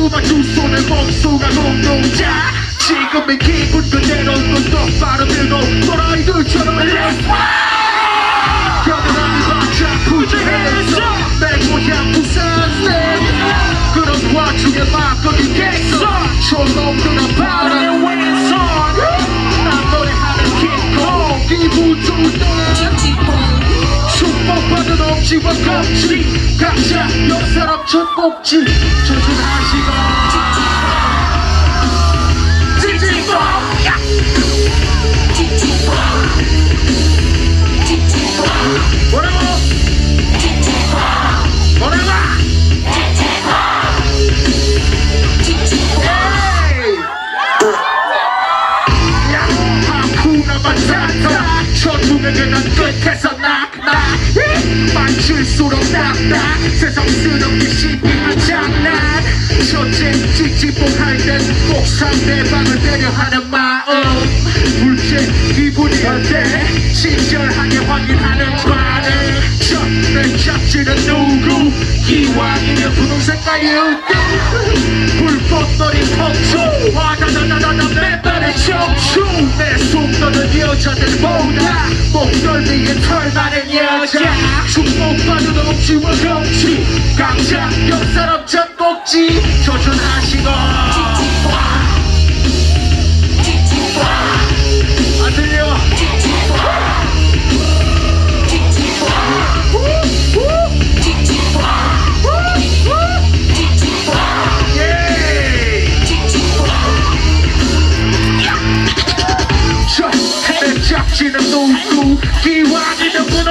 수박두 손에 몸수가 공동자 지금의 기분 그대로 눈똑바로 들고 호라이들처럼 Let's go! 겨드랑이 바짝 부지해서 내 고향 부산에. 그런 와중에 막걸리 객서 촌놈들아 바라는 왼손 난 노래하는 기고 기분 좋은 축복받은 엄지와 껍질 각자 옆 사람 첫 꼭지. 만질수록 낙낙 세상스럽게 씹히는 장난 첫째 찌찌뽕 할 땐꼭 상대방을 배려하는 마음. 둘째 기분이 어때? 친절하게 확인하는 반응 첫내 잡지는 누구? 기왕이면 분홍색깔 유두 불꽃놀이 폭주 와다다다다다 맨발의 내 속도는 여자들보다 목덜미에 털 많은 여자. 축복받은 엄지와 경치 강자 옆사람 젖꼭지. 조준하시 저내 잡지는 누구 기왕이면 분